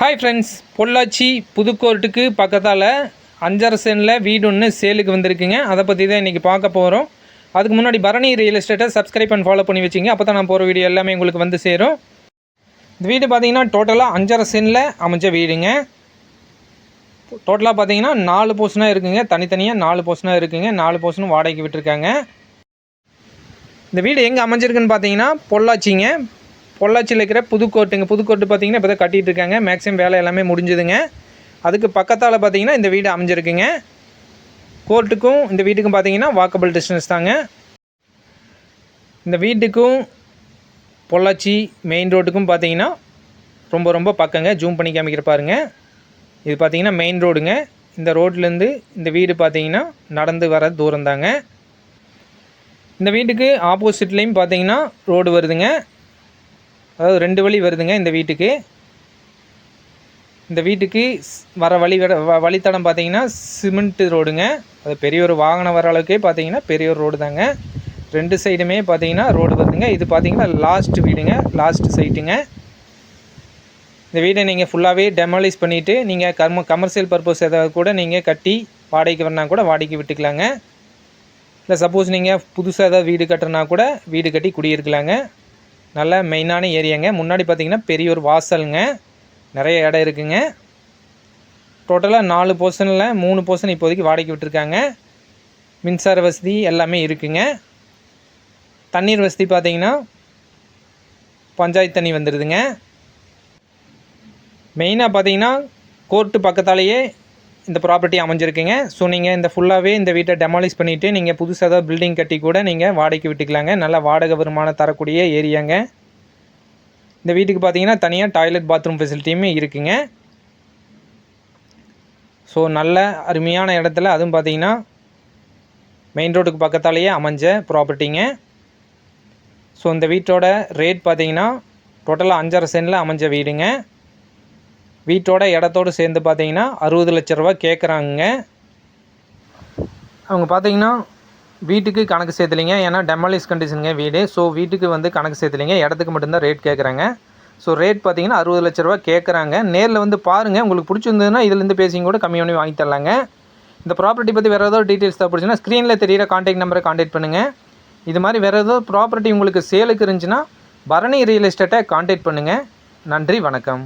Hi friends Pollachi புதுக்கோர்ட்டுக்கு பக்கத்தால் அஞ்சரை சென்டில் வீடு ஒன்று சேலுக்கு வந்திருக்குங்க. அதை பற்றி தான் இன்றைக்கி பார்க்க போகிறோம் அதுக்கு முன்னாடி பரணி ரியல் எஸ்டேட்டை சப்ஸ்கிரைப் அண்ட் ஃபாலோ பண்ணி வச்சிங்க. அப்போ தான் நான் போகிற வீடியோ எல்லாமே உங்களுக்கு வந்து சேரும். இந்த வீடு பார்த்தீங்கன்னா டோட்டலாக அஞ்சரை சென்டில் அமைஞ்ச வீடுங்க. டோட்டலாக பார்த்தீங்கன்னா நாலு போர்ஷனாக இருக்குங்க. தனித்தனியாக நாலு போர்ஷனாக இருக்குங்க. நாலு போர்ஷனும் வாடகைக்கு விட்டுருக்காங்க. இந்த வீடு எங்கே அமைஞ்சிருக்குன்னு பார்த்தீங்கன்னா பொள்ளாச்சிங்க. பொள்ளாச்சியில் இருக்கிற புதுக்கோட்டுங்க புதுக்கோட்டு பார்த்தீங்கன்னா இப்போ தான் கட்டிகிட்டு இருக்காங்க. மேக்ஸிமம் வேலை எல்லாமே முடிஞ்சுதுங்க. அதுக்கு பக்கத்தால் பார்த்தீங்கன்னா இந்த வீடு அமைஞ்சிருக்குங்க. கோர்ட்டுக்கும் இந்த வீட்டுக்கும் பார்த்தீங்கன்னா வாக்கபிள் டிஸ்டன்ஸ் தாங்க. இந்த வீட்டுக்கும் பொள்ளாச்சி மெயின் ரோட்டுக்கும் பார்த்தீங்கன்னா ரொம்ப ரொம்ப பக்கங்க. ஜூம் பண்ணி காமிக்கிற பாருங்க. இது பார்த்தீங்கன்னா மெயின் ரோடுங்க இந்த ரோட்லேருந்து இந்த வீடு பார்த்தீங்கன்னா நடந்து வர தூரம் தாங்க இந்த வீட்டுக்கு ஆப்போசிட்லேயும் பார்த்தீங்கன்னா ரோடு வருதுங்க. அதாவது ரெண்டு வழி வருதுங்க இந்த வீட்டுக்கு. இந்த வீட்டுக்கு வர வழி வ- வழித்தடம் பார்த்தீங்கன்னா சிமெண்ட் ரோடுங்க. அது பெரிய ஒரு வாகனம் வர அளவுக்கே பார்த்தீங்கன்னா பெரிய ஒரு ரோடு தாங்க. ரெண்டு சைடுமே பார்த்தீங்கன்னா ரோடு வருதுங்க. இது பார்த்தீங்கன்னா லாஸ்ட் வீடுங்க. லாஸ்ட் சைட்டுங்க இந்த வீடை நீங்கள் ஃபுல்லாகவே டெமாலிஸ் பண்ணிவிட்டு நீங்கள் கர்ம கமர்ஷியல் பர்பஸ் ஏதாவது கூட நீங்கள் கட்டி வாடகைக்கு வரனா கூட வாடகைக்கு விட்டுக்கலாங்க. இல்லை சப்போஸ் நீங்கள் புதுசாக ஏதாவது வீடு கட்டுறனா கூட வீடு கட்டி குடியிருக்கலாங்க. நல்ல மெயினான ஏரியாங்க. முன்னாடி பார்த்தீங்கன்னா பெரிய ஒரு வாசலுங்க. நிறைய இடம் இருக்குங்க. டோட்டலாக நாலு போர்ஷனில் மூணு போர்ஷன் இப்போதைக்கு வாடகைக்கு விட்டுருக்காங்க. மின்சார வசதி எல்லாமே இருக்குங்க. தண்ணீர் வசதி பார்த்தீங்கன்னா பஞ்சாயத்து தண்ணி வந்துடுதுங்க மெயினாக பார்த்தீங்கன்னா கோர்ட்டு பக்கத்தாலேயே இந்த ப்ராப்பர்ட்டி அமைஞ்சிருக்குங்க. ஸோ நீங்கள் இந்த ஃபுல்லாகவே இந்த வீட்டை டெமாலிஷ் பண்ணிவிட்டு நீங்கள் புதுசாக ஏதாவது பில்டிங் கட்டி கூட நீங்கள் வாடகைக்கு விட்டுக்கலாங்க. நல்ல வாடகை வருமானம் தரக்கூடிய ஏரியாங்க. இந்த வீட்டுக்கு பார்த்தீங்கன்னா தனியாக டாய்லெட் பாத்ரூம் ஃபெசிலிட்டியுமே இருக்குங்க. ஸோ நல்ல அருமையான இடத்துல அதுவும் பார்த்தீங்கன்னா மெயின் ரோடுக்கு பக்கத்தாலேயே அமைஞ்ச ப்ராப்பர்ட்டிங்க ஸோ இந்த வீட்டோட ரேட் பார்த்தீங்கன்னா டோட்டலாக அஞ்சரை சென்டில் அமைஞ்ச வீடுங்க. வீட்டோட இடத்தோடு சேர்ந்து பார்த்தீங்கன்னா அறுபது லட்ச ரூபா கேட்குறாங்க அவங்க பார்த்தீங்கன்னா வீட்டுக்கு கணக்கு சேர்த்துலிங்க. ஏன்னா டெமாலிஸ் கண்டிஷனுங்க வீடு. ஸோ வீட்டுக்கு வந்து கணக்கு சேர்த்துலிங்க. இடத்துக்கு மட்டும்தான் ரேட் கேட்குறாங்க ஸோ ரேட் பார்த்தீங்கன்னா அறுபது லட்ச ரூபா கேட்குறாங்க நேரில் வந்து பாருங்கள் உங்களுக்கு பிடிச்சிருந்ததுன்னா இதுலேருந்து பேசிங்க கூட கம்மி பண்ணி வாங்கி தரலாங்க. இந்த ப்ராப்பர்ட்டி பற்றி வேறு ஏதாவது டீட்டெயில்ஸ் தேவைப்படுச்சுன்னா ஸ்க்ரீனில் தெரியிற காண்டாக்ட் நம்பரை காண்டாக்ட் பண்ணுங்கள் இது மாதிரி வேறு ஏதாவது ப்ராப்பர்ட்டி உங்களுக்கு சேலுக்கு இருந்துச்சுன்னா பரணி ரியல் எஸ்டேட்டை காண்டாக்ட் பண்ணுங்கள் நன்றி வணக்கம்.